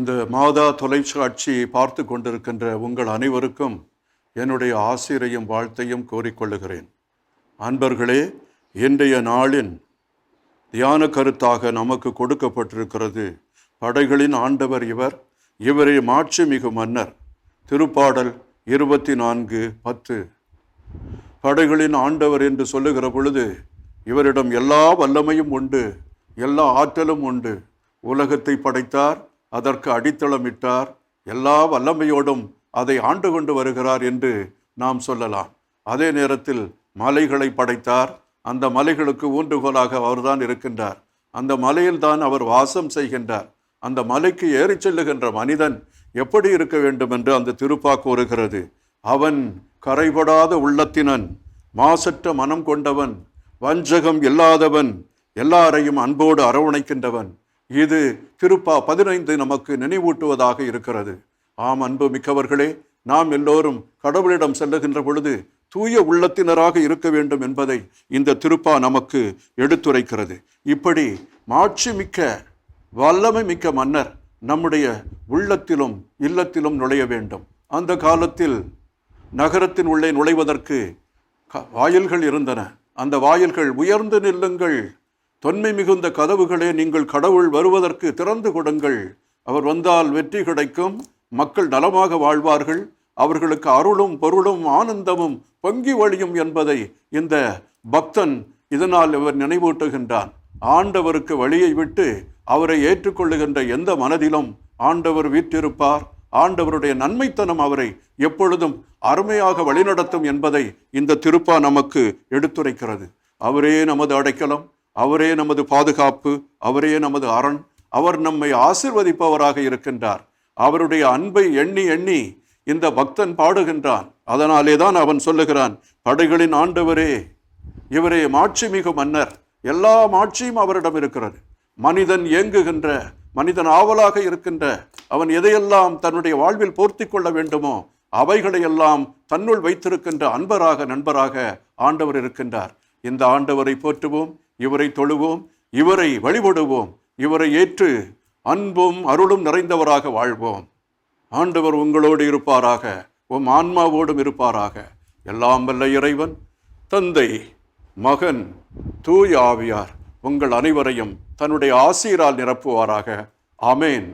இந்த மாதா தொலைக்காட்சியை பார்த்து கொண்டிருக்கின்ற உங்கள் அனைவருக்கும் என்னுடைய ஆசிரியையும் வாழ்த்தையும் கோரிக்கொள்ளுகிறேன். அன்பர்களே இன்றைய நாளின் தியான கருத்தாக நமக்கு கொடுக்கப்பட்டிருக்கிறது. படைகளின் ஆண்டவர் இவர் இவரே மாட்சிமிகு மன்னர். திருப்பாடல் இருபத்தி நான்கு பத்து. படைகளின் ஆண்டவர் என்று சொல்லுகிற பொழுது இவரிடம் எல்லா வல்லமையும் உண்டு எல்லா ஆற்றலும் உண்டு. உலகத்தை படைத்தார் அதற்கு அடித்தளமிட்டார். எல்லா வல்லமையோடும் அதை ஆண்டு கொண்டு வருகிறார் என்று நாம் சொல்லலாம். அதே நேரத்தில் மலைகளை படைத்தார். அந்த மலைகளுக்கு ஊன்றுகோலாக அவர்தான் இருக்கின்றார். அந்த மலையில்தான் அவர் வாசம் செய்கின்றார். அந்த மலைக்கு ஏறிச் செல்லுகின்ற மனிதன் எப்படி இருக்க வேண்டும் என்று அந்த திருப்பா கூறுகிறது. அவன் கரைபடாத உள்ளத்தினன் மாசற்ற மனம் கொண்டவன் வஞ்சகம் இல்லாதவன் எல்லாரையும் அன்போடு அரவணைக்கின்றவன். இது திருப்பா பதினைந்து நமக்கு நினைவூட்டுவதாக இருக்கிறது. ஆம் அன்பு மிக்கவர்களே நாம் எல்லோரும் கடவுளிடம் செல்லுகின்ற பொழுது தூய உள்ளத்தினராக இருக்க வேண்டும் என்பதை இந்த திருப்பா நமக்கு எடுத்துரைக்கிறது. இப்படி மாட்சி மிக்க வல்லமை மிக்க மன்னர் நம்முடைய உள்ளத்திலும் இல்லத்திலும் நுழைய வேண்டும். அந்த காலத்தில் நகரத்தின் உள்ளே நுழைவதற்கு வாயில்கள் இருந்தன. அந்த வாயில்கள் உயர்ந்து நில்லுங்கள். தொன்மை மிகுந்த கதவுகளே நீங்கள் கடவுள் வருவதற்கு திறந்து கொடுங்கள். அவர் வந்தால் வெற்றி கிடைக்கும். மக்கள் நலமாக வாழ்வார்கள். அவர்களுக்கு அருளும் பொருளும் ஆனந்தமும் பொங்கி வழியும் என்பதை இந்த பக்தன் இதனால் இவர் நினைவூட்டுகின்றான். ஆண்டவருக்கு வழியை விட்டு அவரை ஏற்றுக்கொள்ளுகின்ற எந்த மனதிலும் ஆண்டவர் வீற்றிருப்பார். ஆண்டவருடைய நன்மைத்தனம் அவரை எப்பொழுதும் அருமையாக வழிநடத்தும் என்பதை இந்த திருப்பா நமக்கு எடுத்துரைக்கிறது. அவரே நமது அடைக்கலம். அவரே நமது பாதுகாப்பு அவரே நமது அரண் அவர் நம்மை ஆசிர்வதிப்பவராக இருக்கின்றார். அவருடைய அன்பை எண்ணி எண்ணி இந்த பக்தன் பாடுகின்றான். அதனாலே தான் அவன் சொல்லுகிறான் படைகளின் ஆண்டவரே இவரே மாட்சிமிகு மன்னர். எல்லா மாட்சியும் அவரிடம் இருக்கிறது. மனிதன் இயங்குகின்ற மனிதன் ஆவலாக இருக்கின்ற அவன் எதையெல்லாம் தன்னுடைய வாழ்வில் போர்த்தி கொள்ள வேண்டுமோ அவைகளையெல்லாம் தன்னுள் வைத்திருக்கின்ற அன்பராக நண்பராக ஆண்டவர் இருக்கின்றார். இந்த ஆண்டவரை போற்றுவோம். இவரை தொழுவோம் இவரை வழிபடுவோம் இவரை ஏற்று அன்பும் அருளும் நிறைந்தவராக வாழ்வோம். ஆண்டவர் உங்களோடு இருப்பாராக உம் ஆன்மாவோடும் இருப்பாராக. எல்லாம் வல்ல இறைவன் தந்தை மகன் தூய் ஆவியார் உங்கள் அனைவரையும் தன்னுடைய ஆசீரால் நிரப்புவாராக. அமேன்